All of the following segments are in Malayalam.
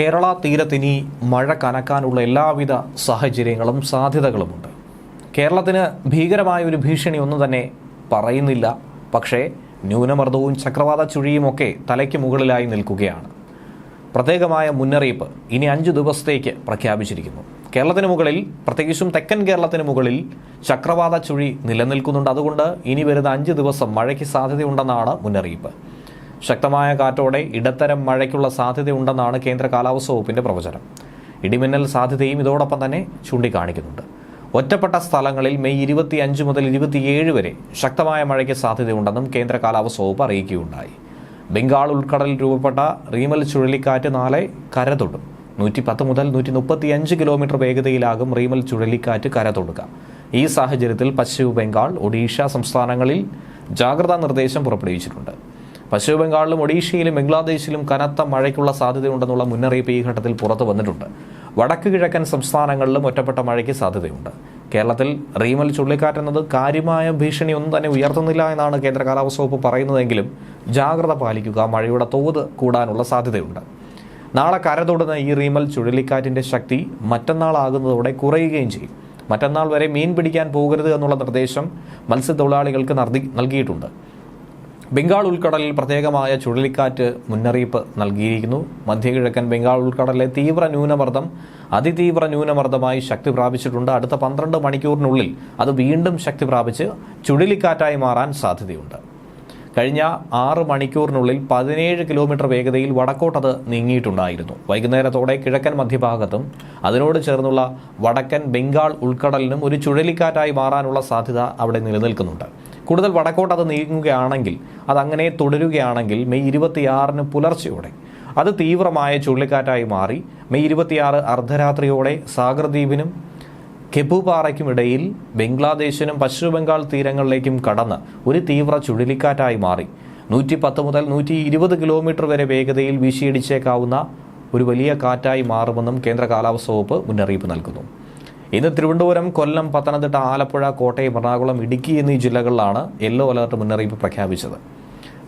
കേരള തീരത്തിനി മഴ കനക്കാനുള്ള എല്ലാവിധ സാഹചര്യങ്ങളും സാധ്യതകളുമുണ്ട്. കേരളത്തിന് ഭീകരമായ ഒരു ഭീഷണി ഒന്നും തന്നെ പറയുന്നില്ല. പക്ഷേ ന്യൂനമർദ്ദവും ചക്രവാത ചുഴിയുമൊക്കെ തലയ്ക്ക് മുകളിലായി നിൽക്കുകയാണ്. പ്രത്യേകമായ മുന്നറിയിപ്പ് ഇനി അഞ്ച് ദിവസത്തേക്ക് പ്രഖ്യാപിച്ചിരിക്കുന്നു. കേരളത്തിന് മുകളിൽ പ്രത്യേകിച്ചും തെക്കൻ കേരളത്തിന് മുകളിൽ ചക്രവാത ചുഴി നിലനിൽക്കുന്നുണ്ട്. അതുകൊണ്ട് ഇനി വരുന്ന അഞ്ച് ദിവസം മഴയ്ക്ക് സാധ്യതയുണ്ടെന്നാണ് മുന്നറിയിപ്പ്. ശക്തമായ കാറ്റോടെ ഇടത്തരം മഴയ്ക്കുള്ള സാധ്യതയുണ്ടെന്നാണ് കേന്ദ്ര കാലാവസ്ഥ വകുപ്പിന്റെ പ്രവചനം. ഇടിമിന്നൽ സാധ്യതയും ഇതോടൊപ്പം തന്നെ ചൂണ്ടിക്കാണിക്കുന്നുണ്ട്. ഒറ്റപ്പെട്ട സ്ഥലങ്ങളിൽ മെയ് ഇരുപത്തി അഞ്ച് മുതൽ ഇരുപത്തിയേഴ് വരെ ശക്തമായ മഴയ്ക്ക് സാധ്യതയുണ്ടെന്നും കേന്ദ്ര കാലാവസ്ഥ വകുപ്പ് അറിയിക്കുകയുണ്ടായി. ബംഗാൾ ഉൾക്കടലിൽ രൂപപ്പെട്ട റീമൽ ചുഴലിക്കാറ്റ് നാളെ കര തൊടും നൂറ്റി പത്ത് മുതൽ നൂറ്റി മുപ്പത്തി അഞ്ച് കിലോമീറ്റർ വേഗതയിലാകും റീമൽ ചുഴലിക്കാറ്റ് കര തൊടുക ഈ സാഹചര്യത്തിൽ പശ്ചിമ ബംഗാൾ ഒഡീഷ സംസ്ഥാനങ്ങളിൽ ജാഗ്രതാ നിർദ്ദേശം പുറപ്പെടുവിച്ചിട്ടുണ്ട്. പശ്ചിമ ബംഗാളിലും ഒഡീഷയിലും ബംഗ്ലാദേശിലും കനത്ത മഴയ്ക്കുള്ള സാധ്യതയുണ്ടെന്നുള്ള മുന്നറിയിപ്പ് ഈ ഘട്ടത്തിൽ പുറത്തു വന്നിട്ടുണ്ട്. വടക്ക് കിഴക്കൻ സംസ്ഥാനങ്ങളിലും ഒറ്റപ്പെട്ട മഴയ്ക്ക് സാധ്യതയുണ്ട്. കേരളത്തിൽ റീമൽ ചുഴലിക്കാറ്റ് എന്നത് കാര്യമായ ഭീഷണിയൊന്നും തന്നെ ഉയർത്തുന്നില്ല എന്നാണ് കേന്ദ്ര കാലാവസ്ഥ വകുപ്പ് പറയുന്നതെങ്കിലും ജാഗ്രത പാലിക്കുക മഴയുടെ തോത് കൂടാനുള്ള സാധ്യതയുണ്ട്. നാളെ കരതൊടുന്ന ഈ റീമൽ ചുഴലിക്കാറ്റിന്റെ ശക്തി മറ്റന്നാളാകുന്നതോടെ കുറയുകയും ചെയ്യും. മറ്റന്നാൾ വരെ മീൻ പിടിക്കാൻ പോകരുത് എന്നുള്ള നിർദ്ദേശം മത്സ്യത്തൊഴിലാളികൾക്ക് നൽകി നൽകിയിട്ടുണ്ട്. ബംഗാൾ ഉൾക്കടലിൽ പ്രത്യേകമായ ചുഴലിക്കാറ്റ് മുന്നറിയിപ്പ് നൽകിയിരിക്കുന്നു. മധ്യകിഴക്കൻ ബംഗാൾ ഉൾക്കടലിലെ തീവ്ര ന്യൂനമർദ്ദം അതിതീവ്ര ന്യൂനമർദ്ദമായി ശക്തി പ്രാപിച്ചിട്ടുണ്ട്. അടുത്ത പന്ത്രണ്ട് മണിക്കൂറിനുള്ളിൽ അത് വീണ്ടും ശക്തി പ്രാപിച്ച് ചുഴലിക്കാറ്റായി മാറാൻ സാധ്യതയുണ്ട്. കഴിഞ്ഞ ആറ് മണിക്കൂറിനുള്ളിൽ പതിനേഴ് കിലോമീറ്റർ വേഗതയിൽ വടക്കോട്ടത് നീങ്ങിയിട്ടുണ്ടായിരുന്നു. വൈകുന്നേരത്തോടെ കിഴക്കൻ മധ്യഭാഗത്തും അതിനോട് ചേർന്നുള്ള വടക്കൻ ബംഗാൾ ഉൾക്കടലിനും ഒരു ചുഴലിക്കാറ്റായി മാറാനുള്ള സാധ്യത അവിടെ നിലനിൽക്കുന്നുണ്ട്. കൂടുതൽ വടക്കോട്ട് അത് നീങ്ങുകയാണെങ്കിൽ അതങ്ങനെ തുടരുകയാണെങ്കിൽ മെയ് ഇരുപത്തിയാറിന് പുലർച്ചയോടെ അത് തീവ്രമായ ചുഴലിക്കാറ്റായി മാറി. മെയ് ഇരുപത്തിയാറ് അർദ്ധരാത്രിയോടെ സാഗർ ദ്വീപിനും കെബുപാറയ്ക്കുമിടയിൽ ബംഗ്ലാദേശിനും പശ്ചിമബംഗാൾ തീരങ്ങളിലേക്കും കടന്ന് ഒരു തീവ്ര ചുഴലിക്കാറ്റായി മാറി. നൂറ്റി പത്ത് മുതൽ നൂറ്റി ഇരുപത് കിലോമീറ്റർ വരെ വേഗതയിൽ വീശിയടിച്ചേക്കാവുന്ന ഒരു വലിയ കാറ്റായി മാറുമെന്നും കേന്ദ്ര കാലാവസ്ഥ വകുപ്പ് മുന്നറിയിപ്പ് നൽകുന്നു. ഇന്ന് തിരുവനന്തപുരം കൊല്ലം പത്തനംതിട്ട ആലപ്പുഴ കോട്ടയം എറണാകുളം ഇടുക്കി എന്നീ ജില്ലകളിലാണ് യെല്ലോ അലർട്ട് മുന്നറിയിപ്പ് പ്രഖ്യാപിച്ചത്.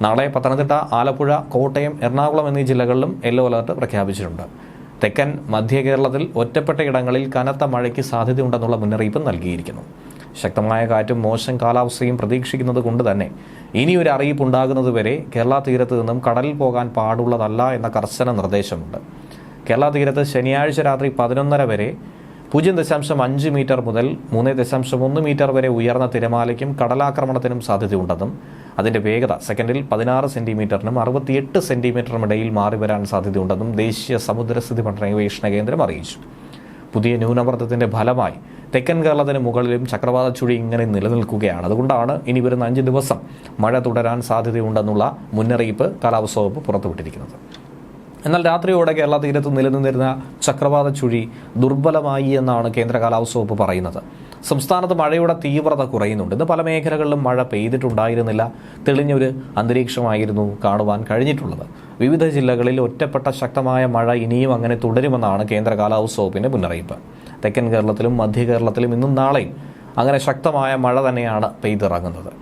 നാളെ പത്തനംതിട്ട ആലപ്പുഴ കോട്ടയം എറണാകുളം എന്നീ ജില്ലകളിലും യെല്ലോ അലർട്ട് പ്രഖ്യാപിച്ചിട്ടുണ്ട്. തെക്കൻ മധ്യ കേരളത്തിൽ ഒറ്റപ്പെട്ട ഇടങ്ങളിൽ കനത്ത മഴയ്ക്ക് സാധ്യതയുണ്ടെന്നുള്ള മുന്നറിയിപ്പ് നൽകിയിരിക്കുന്നു. ശക്തമായ കാറ്റും മോശം കാലാവസ്ഥയും പ്രതീക്ഷിക്കുന്നത് കൊണ്ട് തന്നെ ഇനിയൊരു അറിയിപ്പ് ഉണ്ടാകുന്നതുവരെ കേരള തീരത്ത് നിന്നും കടലിൽ പോകാൻ പാടുള്ളതല്ല എന്ന കർശന നിർദ്ദേശമുണ്ട്. കേരള തീരത്ത് ശനിയാഴ്ച രാത്രി പതിനൊന്നര വരെ പൂജ്യം ദശാംശം അഞ്ച് മീറ്റർ മുതൽ മൂന്ന് ദശാംശം ഒന്ന് മീറ്റർ വരെ ഉയർന്ന തിരമാലയ്ക്കും കടലാക്രമണത്തിനും സാധ്യതയുണ്ടെന്നും അതിന്റെ വേഗത സെക്കൻഡിൽ പതിനാറ് സെന്റിമീറ്ററിനും അറുപത്തിയെട്ട് സെന്റിമീറ്ററിനും ഇടയിൽ മാറി വരാൻ സാധ്യതയുണ്ടെന്നും ദേശീയ സമുദ്രസ്ഥിതി പഠനഗവേഷണ കേന്ദ്രം അറിയിച്ചു. പുതിയ ന്യൂനമർദ്ദത്തിന്റെ ഫലമായി തെക്കൻ കേരളത്തിന് മുകളിലും ചക്രവാത ചുഴി ഇങ്ങനെ നിലനിൽക്കുകയാണ്. അതുകൊണ്ടാണ് ഇനി വരുന്ന അഞ്ച് ദിവസം മഴ തുടരാൻ സാധ്യതയുണ്ടെന്നുള്ള മുന്നറിയിപ്പ് കാലാവസ്ഥ വകുപ്പ് പുറത്തുവിട്ടിരിക്കുന്നത്. എന്നാൽ രാത്രിയോടെ കേരള തീരത്ത് നിലനിന്നിരുന്ന ചക്രവാത ചുഴി ദുർബലമായി എന്നാണ് കേന്ദ്ര കാലാവസ്ഥ വകുപ്പ് പറയുന്നത്. സംസ്ഥാനത്ത് മഴയുടെ തീവ്രത കുറയുന്നുണ്ട്. ഇന്ന് പല മേഖലകളിലും മഴ പെയ്തിട്ടുണ്ടായിരുന്നില്ല. തെളിഞ്ഞൊരു അന്തരീക്ഷമായിരുന്നു കാണുവാൻ കഴിഞ്ഞിട്ടുള്ളത്. വിവിധ ജില്ലകളിൽ ഒറ്റപ്പെട്ട ശക്തമായ മഴ ഇനിയും അങ്ങനെ തുടരുമെന്നാണ് കേന്ദ്ര കാലാവസ്ഥ വകുപ്പിന്റെ മുന്നറിയിപ്പ്. തെക്കൻ കേരളത്തിലും മധ്യ കേരളത്തിലും ഇന്നും നാളെയും അങ്ങനെ ശക്തമായ മഴ തന്നെയാണ് പെയ്തിറങ്ങുന്നത്.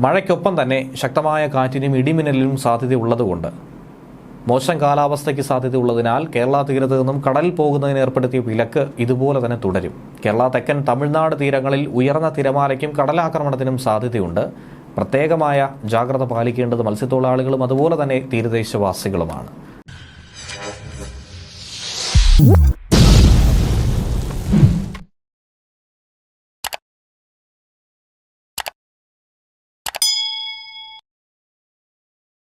മഴയ്ക്കൊപ്പം തന്നെ ശക്തമായ കാറ്റിനും ഇടിമിന്നലിനും സാധ്യതയുള്ളതുകൊണ്ട് മോശം കാലാവസ്ഥയ്ക്ക് സാധ്യതയുള്ളതിനാൽ കേരള തീരത്ത് നിന്നും കടലിൽ പോകുന്നതിന് ഏർപ്പെടുത്തിയ വിലക്ക് ഇതുപോലെ തന്നെ തുടരും. കേരള തെക്കൻ തമിഴ്നാട് തീരങ്ങളിൽ ഉയർന്ന തിരമാലയ്ക്കും കടലാക്രമണത്തിനും സാധ്യതയുണ്ട്. പ്രത്യേകമായ ജാഗ്രത പാലിക്കേണ്ടത് മത്സ്യത്തൊഴിലാളികളും അതുപോലെ തന്നെ തീരദേശവാസികളുമാണ്.